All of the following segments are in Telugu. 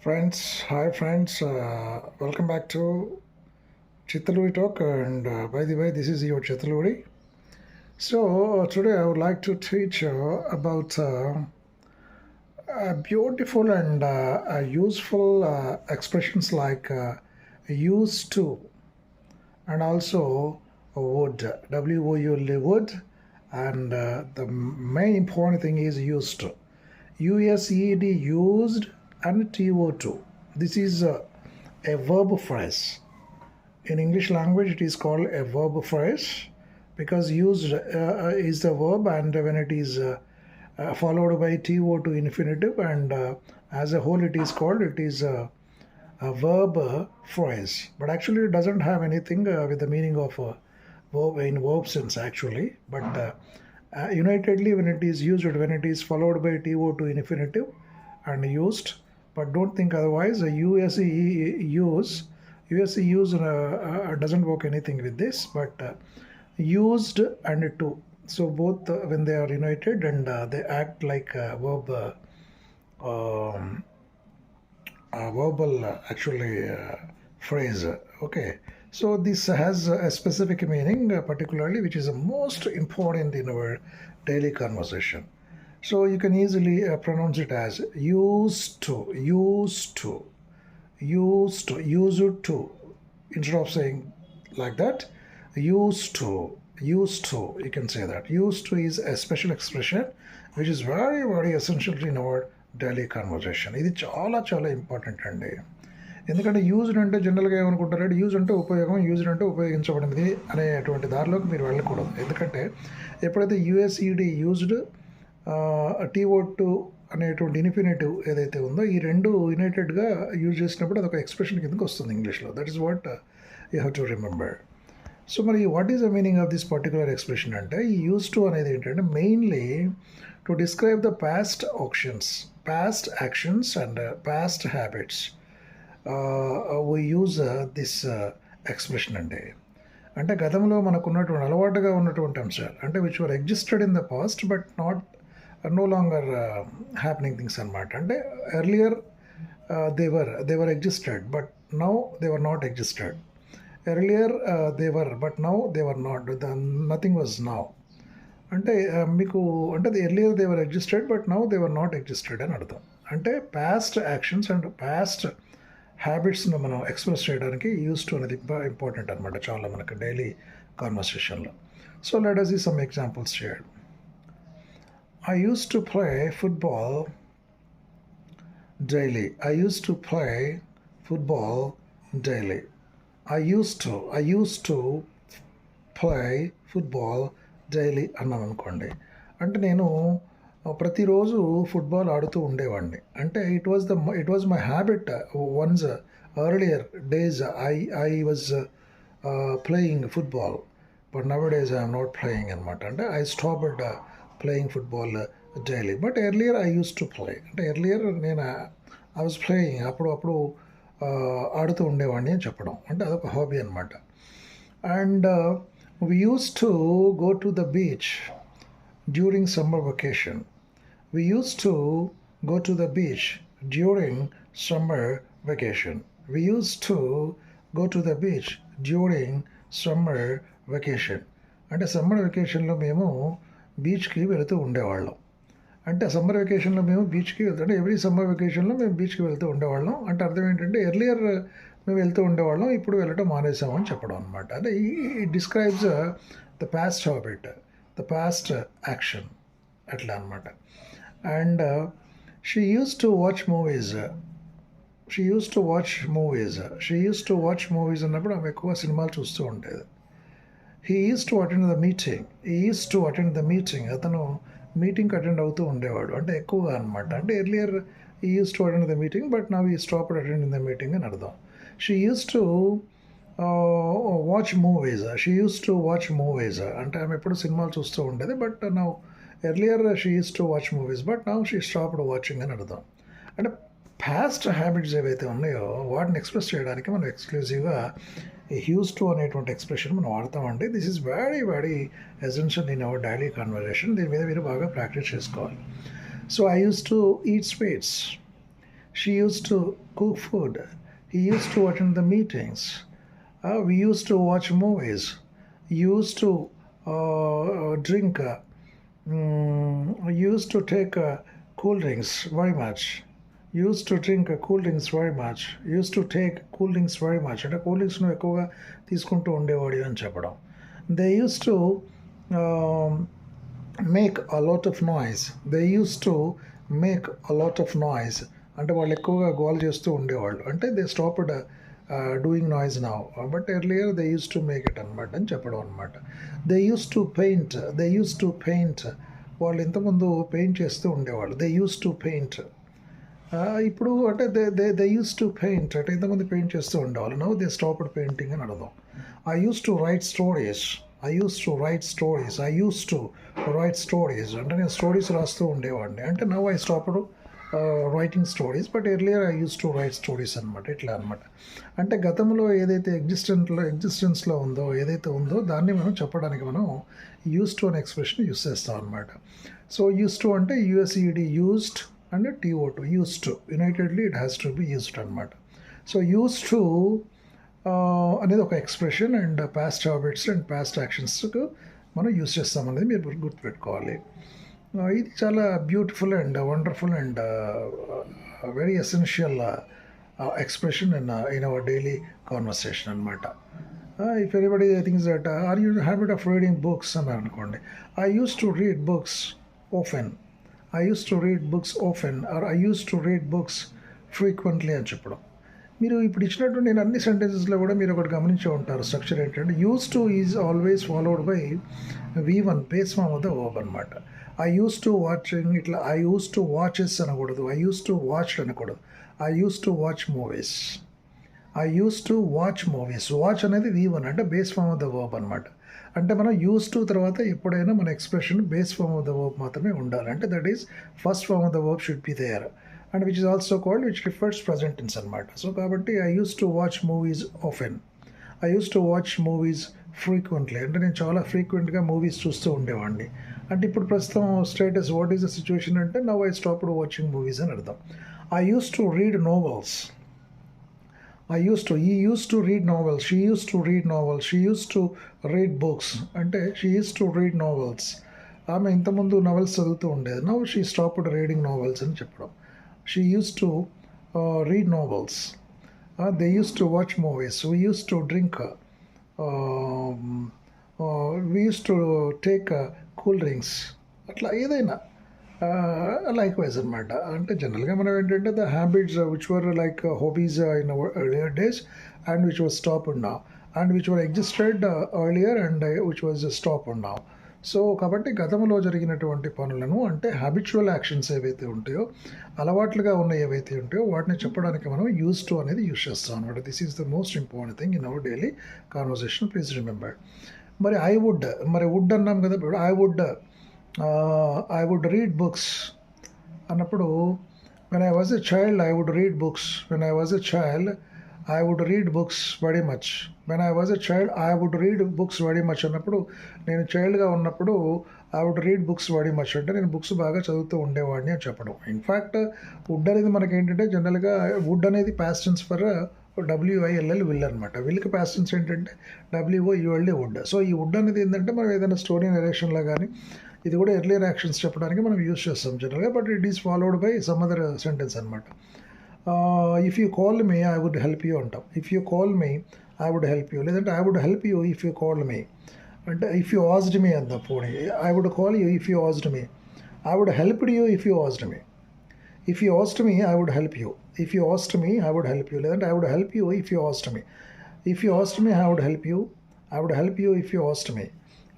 Friends, hi friends, uh, welcome back to Chitaluri Talk. And uh, by the way, this is your Chitaluri. So, uh, today I would like to teach you about uh, a beautiful and uh, a useful uh, expressions like uh, used to and also would, W O U L would. And uh, the main important thing is used to. USED used and TO2. This is uh, a verb phrase. In English language, it is called a verb phrase because used uh, uh, is the verb and when it is uh, uh, followed by TO2 infinitive and uh, as a whole it is called, it is a, a verb phrase. But actually it doesn't have anything uh, with the meaning of uh, verb in verb sense actually. But unitedly when it is used, when it is followed by TO2 infinitive and used, but don't think otherwise. A USE use, USE use uh, uh, doesn't work anything with this, but uh, used and to. So both uh, when they are united and uh, they act like a verb, uh, um, verbal uh, actually uh, phrase. Okay. So this has a specific meaning, uh, particularly which is the most important in our daily conversation. So you can easily uh, pronounce it as used to, used to, used to, used to. Instead of saying like that, used to, used to, you can say that. Used to is a special expression which is very, very essential in our daily conversation. ఇది చాలా చాలా ఇంపార్టెంట్ అండి ఎందుకంటే యూజ్డ్ అంటే జనరల్గా ఏమనుకుంటారంటే యూజ్ అంటే ఉపయోగం యూజ్డ్ అంటే ఉపయోగించబడింది అనేటువంటి దారిలోకి మీరు వెళ్ళకూడదు ఎందుకంటే ఎప్పుడైతే యుఎస్ఈడి యూజ్డ్ T O అనేటువంటి ఇన్ఫినేటివ్ ఏదైతే ఉందో ఈ రెండు యునైటెడ్గా యూజ్ చేసినప్పుడు అదొక ఎక్స్ప్రెషన్ కిందకి వస్తుంది ఇంగ్లీష్లో. That is what you have to remember so మరి what is the meaning of this particular expression అంటే ఈ యూజ్ టు అనేది ఏంటంటే mainly to describe the past options past actions and past habits we use this expression అంటే అంటే గతంలో మనకున్నటువంటి అలవాటుగా ఉన్నటువంటి అంశాలు అంటే which were existed in the past but not no longer happening things అనమాట అంటే earlier they were they were existed but now they were not existed earlier they were but now they were not the nothing was now అంటే మీకు అంటే earlier they were existed but now they were not existed అని అర్థం. అంటే పాస్ట్ యాక్షన్స్ అండ్ పాస్ట్ హ్యాబిట్స్ను మనం ఎక్స్ప్రెస్ చేయడానికి యూస్ టు అనేది ఇంపార్టెంట్ అనమాట చాలా మనకు డైలీ కాన్వర్సేషన్లో సో లెట్ అస్ ఈ సమ్ ఎగ్జాంపుల్స్ చేయడం I used to play football daily. I used to play football daily. I used to, I used to play football daily అన్నాను అనుకోండి అంటే నేను ప్రతిరోజు ఫుట్బాల్ ఆడుతూ ఉండేవాడిని అంటే it was the it was my habit once earlier days I I was playing football but now days I'm not playing అనమాట అంటే I stopped playing football daily but earlier I use to play అంటే ఎర్లియర్ నేను ఐ వాజ్ ప్లేయింగ్ అప్పుడు అప్పుడు ఆడుతూ ఉండేవాడిని అని చెప్పడం. అంటే అదొక హాబీ అనమాట and we use to go to the beach during summer vacation we use to go to the beach during summer vacation we use to go to the beach during summer vacation అంటే సమ్మర్ వెకేషన్లో మేము బీచ్కి వెళుతూ ఉండేవాళ్ళం. అంటే సమ్మర్ వెకేషన్లో మేము బీచ్కి వెళ్తాం అంటే ఎవ్రీ సమ్మర్ వెకేషన్లో మేము బీచ్కి వెళ్తూ ఉండేవాళ్ళం. అంటే అర్థం ఏంటంటే ఎర్లియర్ మేము వెళ్తూ ఉండేవాళ్ళం ఇప్పుడు వెళ్ళటం మానేసామని చెప్పడం అనమాట అంటే ఈ describes the past habit the past action అట్లా అనమాట and she use to watch movies she use to watch movies she use to watch movies అన్నప్పుడు ఆమె ఎక్కువ సినిమాలు చూస్తూ ఉండేది. He is to attend the meeting he is to attend the meeting అతను మీటింగ్కి అటెండ్ అవుతూ ఉండేవాడు. అంటే ఎక్కువగా అనమాట అంటే earlier he use to attend the meeting but now he stop attend the meeting అని అర్థం. She use to watch movies she use to watch movies అంటే ఆమె ఎప్పుడు సినిమాలు చూస్తూ ఉండేది. But now earlier she use to watch movies but now she stopped watching అని అర్థం. అంటే పాస్ట్ హ్యాబిట్స్ ఏవైతే ఉన్నాయో వాటిని ఎక్స్ప్రెస్ చేయడానికి మనం ఎక్స్క్లూజివ్గా హ్యూస్ టు అనేటువంటి ఎక్స్ప్రెషన్ మనం వాడతామండి this is very very essential in our daily conversation దీని మీద మీరు బాగా ప్రాక్టీస్ చేసుకోవాలి so I use to eat sweets She used to cook food. He used to attend the meetings. Uh, we used to watch movies. Used to uh, drink. Uh, mm, used to take uh, cool drinks very much. Used to drink uh, cool drinks very much. Used to take cool drinks very much. అంటే కూల్ డ్రింక్స్ను ఎక్కువగా తీసుకుంటూ ఉండేవాడు అని చెప్పడం. They use to make a lot of noise they use to make a lot of noise అంటే వాళ్ళు ఎక్కువగా గోల్ చేస్తూ ఉండేవాళ్ళు. అంటే they stopped doing noise now but earlier they use to make it అనమాట అని చెప్పడం అనమాట they use to paint they use to paint వాళ్ళు ఇంతకుముందు పెయింట్ చేస్తూ ఉండేవాళ్ళు. దే యూస్ టు పెయింట్ ఇప్పుడు అంటే they they they use to paint అంటే ఇంతమంది పెయింట్ చేస్తూ ఉండేవాళ్ళు. నవ్వు దే స్టాప్ పెయింటింగ్ అని అడదాం I use to write stories I use to write stories I use to write stories అంటే నేను స్టోరీస్ రాస్తూ ఉండేవాడిని. అంటే now I stopped writing stories but earlier I use to write stories అనమాట ఇట్లా అనమాట అంటే గతంలో ఏదైతే ఎగ్జిస్టెంట్లో ఎగ్జిస్టెన్స్లో ఉందో ఏదైతే ఉందో దాన్ని మనం చెప్పడానికి మనం యూస్ టు అనే ఎక్స్ప్రెషన్ యూస్ చేస్తాం అనమాట సో యూస్ టు అంటే U S E D used and T O to use to unitedly it has to be used అనమాట సో యూస్ టు అనేది ఒక expression and past habits and past యాక్షన్స్కు మనం యూస్ చేస్తాం అనేది మీరు గుర్తుపెట్టుకోవాలి. ఇది చాలా beautiful and wonderful and very essential expression in in our daily conversation అనమాట if anybody things that are you habit of reading books అని అనుకోండి. I use to read books often I use to read books often or I use to read books frequently అని చెప్పడం. మీరు ఇప్పుడు ఇచ్చినట్టు నేను అన్ని సెంటెన్సెస్లో కూడా మీరు ఒకటి గమనించే ఉంటారు. స్ట్రక్చర్ ఏంటంటే use to is always followed by V one base form the verb అనమాట ఐ యూస్ టు వాచింగ్ ఇట్లా ఐ యూస్ టు వాచెస్ అనకూడదు. ఐ యూస్ టు వాచ్ అనకూడదు. I use to watch movies. I use to watch movies. Watch అనేది వి వన్ అంటే base form of the verb అనమాట అంటే మనం యూస్ టు తర్వాత ఎప్పుడైనా మన expression base form of the verb మాత్రమే ఉండాలి. అంటే that is first form of the verb should be there and which is also called which refers present tense అనమాట సో కాబట్టి I use to watch movies often I use to watch movies frequently అంటే నేను చాలా ఫ్రీక్వెంట్గా మూవీస్ చూస్తూ ఉండేవాడిని. అంటే ఇప్పుడు ప్రస్తుతం status what is the situation అంటే now I stopped watching movies అని అర్థం. I use to read novels I use to he use to read novels she use to read novels she use to read books అంటే she use to read novels ఆమె ఇంతకుముందు నవెల్స్ చదువుతూ ఉండేది. Now she stopped reading novels అని చెప్పడం. She use to read novels they use to watch movies we use to drink we use to take cool drinks అట్లా ఏదైనా. లైక్ వైజ్ అనమాట అంటే జనరల్గా మనం ఏంటంటే the habits which were like hobbies in earlier days and which was stop నా and which were existed earlier and which was stop నా సో కాబట్టి గతంలో జరిగినటువంటి పనులను అంటే హ్యాబిచువల్ యాక్షన్స్ ఏవైతే ఉంటాయో అలవాట్లుగా ఉన్న ఏవైతే ఉంటాయో వాటిని చెప్పడానికి మనం యూస్ టు అనేది యూస్ చేస్తాం అనమాట this is the most important thing in our daily conversation please remember మరి ఐ వుడ్ మరి వుడ్ అన్నాం కదా I would I would read books అన్నప్పుడు when I was a child I would read books when I was a child I would read books very much when I was a child I would read books very much అన్నప్పుడు నేను చైల్డ్గా ఉన్నప్పుడు I would read books very much అంటే నేను బుక్స్ బాగా చదువుతూ ఉండేవాడిని అని చెప్పడం. ఇన్ఫ్యాక్ట్ వుడ్ అనేది మనకి ఏంటంటే జనరల్గా వుడ్ అనేది ప్యాస్టెన్స్ ఫర్ డబ్ల్యూఐఎల్ఎల్ విల్ అనమాట విల్కి ప్యాస్టెన్స్ ఏంటంటే W O U L D would so ఈ వుడ్ అనేది ఏంటంటే మనం ఏదైనా స్టోరీ నెరేషన్లో కానీ ఇది కూడా ఎర్లియర్ యాక్షన్స్ చెప్పడానికి మనం యూస్ చేస్తాం జనరల్గా but it is followed by some other sentence అనమాట if you call me I would help you అంటాం if you call me I would help you లేదంటే I would help you if you call me అంటే ఇఫ్ యూ ఆజ్డ్ మీ అంత పోనీ I would call you if you asked me I would helped you if you asked me if you asked me I would help you if you asked me I would help you లేదంటే I would help you if you asked me if you asked me I would help you I would help you if you asked me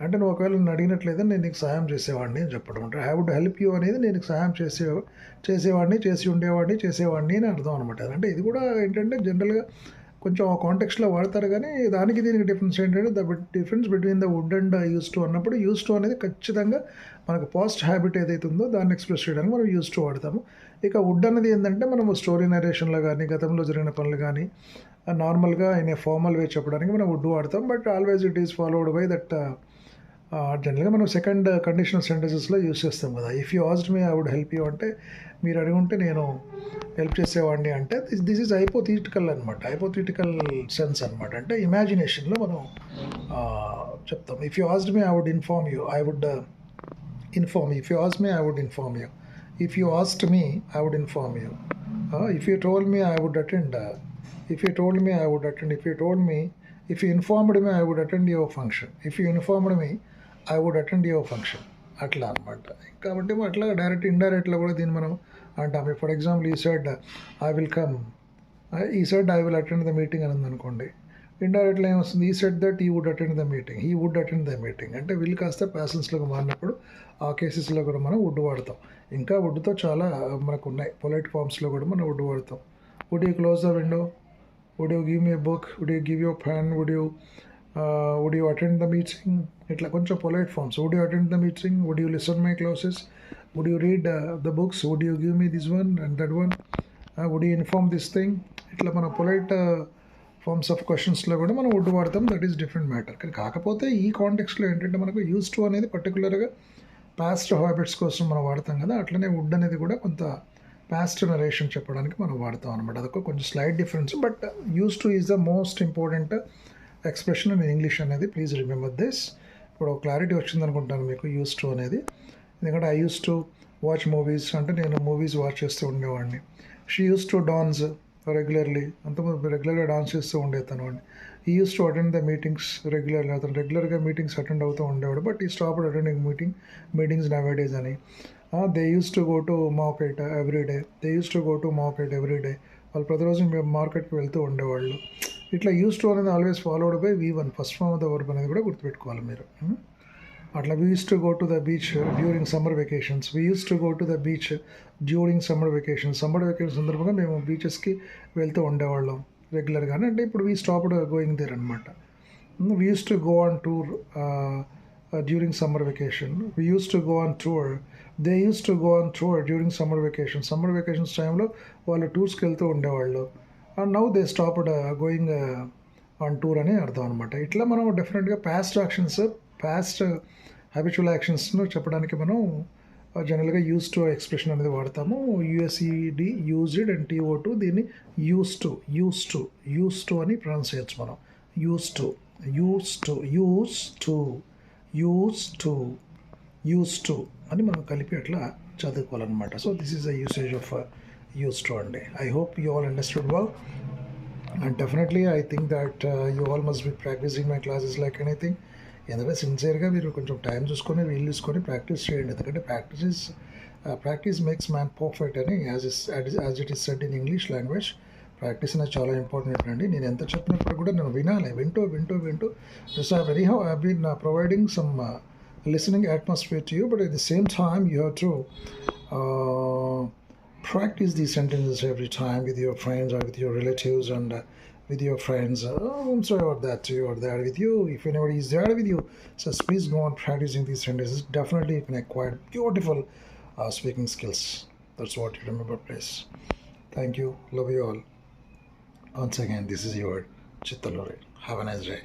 అంటే నువ్వు ఒకవేళ నన్ను అడిగినట్లయితే నేను నీకు సహాయం చేసేవాడిని అని చెప్పడం అంటే ఐ వుడ్ హెల్ప్ యూ అనేది నేను సహాయం చేసే చేసేవాడిని చేసి ఉండేవాడిని చేసేవాడిని అని అర్థం అనమాట అంటే ఇది కూడా ఏంటంటే జనరల్గా కొంచెం ఆ కాంటెక్స్లో వాడతారు కానీ దానికి దీనికి డిఫరెన్స్ ఏంటంటే the difference between the would and use to అన్నప్పుడు యూస్ టు అనేది ఖచ్చితంగా మనకు పాస్ట్ హ్యాబిట్ ఏదైతే ఉందో దాన్ని ఎక్స్ప్రెస్ చేయడానికి మనం యూస్ టు వాడతాము. ఇక వుడ్ అనేది ఏంటంటే మనము స్టోరీ నరేషన్లో కానీ గతంలో జరిగిన పనులు కానీ నార్మల్గా ఆయన ఫార్మల్ వే చెప్పడానికి మనం వుడ్ వాడతాం. But always it is followed by that జనరల్గా మనం సెకండ్ కండిషనల్ సెంటెన్సెస్లో యూస్ చేస్తాం కదా. If you asked me I would help you అంటే మీరు అడిగి ఉంటే నేను హెల్ప్ చేసేవాడిని అంటే దిస్ దిస్ ఈజ్ హైపోథిటికల్ అనమాట ఐపోథిటికల్ సెన్స్ అనమాట అంటే ఇమాజినేషన్లో మనం చెప్తాం. If you asked me I would inform you I would inform if you ask me I would inform you if you asked me I would inform you if you told me I would attend if you told me I would attend if you told me if you informed me I would attend your function if you informed me I would attend your function అట్లా అనమాట కాబట్టి అట్లా డైరెక్ట్ ఇండైరెక్ట్లో కూడా దీన్ని మనం అంటాం. For example he said I will come he said I will attend the meeting అని ఉందనుకోండి ఇండైరెక్ట్లో ఏమొస్తుంది? He said that he would attend the meeting he would attend the meeting అంటే వీళ్ళు కాస్త ప్యాసెన్స్లోకి మారినప్పుడు ఆ కేసెస్లో కూడా మనం వుడ్ వాడతాం. ఇంకా వుడ్తో చాలా uh, మనకు ఉన్నాయి. పొలైట్ ఫార్మ్స్లో కూడా మనం వుడ్ వాడతాం. Would you close the window would you give me book would you give your fan would you would you attend the meeting ఇట్లా కొంచెం polite forms would you attend the meeting would you listen my classes would you read the books would you give me this one and that one would you inform this thing ఇట్లా మన పొలైట్ ఫార్మ్స్ ఆఫ్ క్వశ్చన్స్లో కూడా మనం వుడ్ వాడతాం. దట్ ఈస్ డిఫరెంట్ మ్యాటర్ కానీ కాకపోతే ఈ కాంటెక్స్లో ఏంటంటే మనకు యూస్ టు అనేది పర్టికులర్గా పాస్ట్ హ్యాబిట్స్ కోసం మనం వాడతాం కదా అట్లనే వుడ్ అనేది కూడా కొంత పాస్ట్ నరేషన్ చెప్పడానికి మనం వాడతాం అనమాట అదొక కొంచెం slight difference but use to is the most important expression in English అనేది ప్లీజ్ రిమెంబర్ దిస్. ఇప్పుడు క్లారిటీ వచ్చింది అనుకుంటాను మీకు యూస్ టు అనేది. ఎందుకంటే I use to watch movies అంటే నేను మూవీస్ వాచ్ చేస్తూ ఉండేవాడిని. She use to dance regularly అంత రెగ్యులర్గా డాన్స్ చేస్తూ ఉండేతాను తను అండి he use to attend the meetings regularly అతను రెగ్యులర్గా మీటింగ్స్ అటెండ్ అవుతూ ఉండేవాడు. But he stop attending meeting meetings nowadays అని they use to go to market every day they use to go to market every day వాళ్ళు ప్రతిరోజు మార్కెట్కి వెళ్తూ ఉండేవాళ్ళు. ఇట్లా యూస్ టు అనేది always followed by V one first form of the verb అనేది కూడా గుర్తుపెట్టుకోవాలి మీరు. అట్లా we use to go to the beach during summer vacations we use to go to the beach during summer vacation summer vacation సందర్భంగా మేము బీచెస్కి వెళ్తూ ఉండేవాళ్ళం రెగ్యులర్గానే అంటే ఇప్పుడు వీ స్టాప్డ్ గోయింగ్ దేర్ అనమాట we use to go on tour during summer vacation we use to go on tour they use to go on tour during summer vacation summer vacations టైంలో వాళ్ళు టూర్స్కి వెళ్తూ ఉండేవాళ్ళు. Now they stopped going on tour అని అర్థం అనమాట ఇట్లా మనం డెఫినెట్గా పాస్ట్ యాక్షన్స్ పాస్ట్ హ్యాబిచువల్ యాక్షన్స్ను చెప్పడానికి మనం జనరల్గా యూస్ టు ఎక్స్ప్రెషన్ అనేది వాడతాము. U S E D used and T O to దీన్ని use to use to use to అని ప్రొనౌన్స్ చేయొచ్చు మనం. Use to use to use to use to use to అని మనం కలిపి అట్లా చదువుకోవాలన్నమాట. So this is the usage of use to అండి I hope you all understood well and definitely I think that you all must be practicing my classes like anything ఎందుకంటే సిన్సియర్గా మీరు కొంచెం టైం చూసుకొని వీలు చూసుకొని ప్రాక్టీస్ చేయండి. ఎందుకంటే practice is practice makes man perfect అని as is as it is said in English language practice అనేది చాలా ఇంపార్టెంట్ అండి. నేను ఎంత చెప్పినప్పుడు కూడా నేను వినాలి. వింటూ వింటూ వింటూ. This are very how I been providing some listening atmosphere to you, but at the same time, you have to uh, practice these sentences every time with your friends or with your relatives and uh, with your friends. Uh, I'm sorry about that too, or there with you. If anybody is there with you, so please go on practicing these sentences. Definitely, you can acquire beautiful uh, speaking skills. That's what you remember, please. Thank you. Love you all. Once again, this is your Chittaluri. Have a nice day.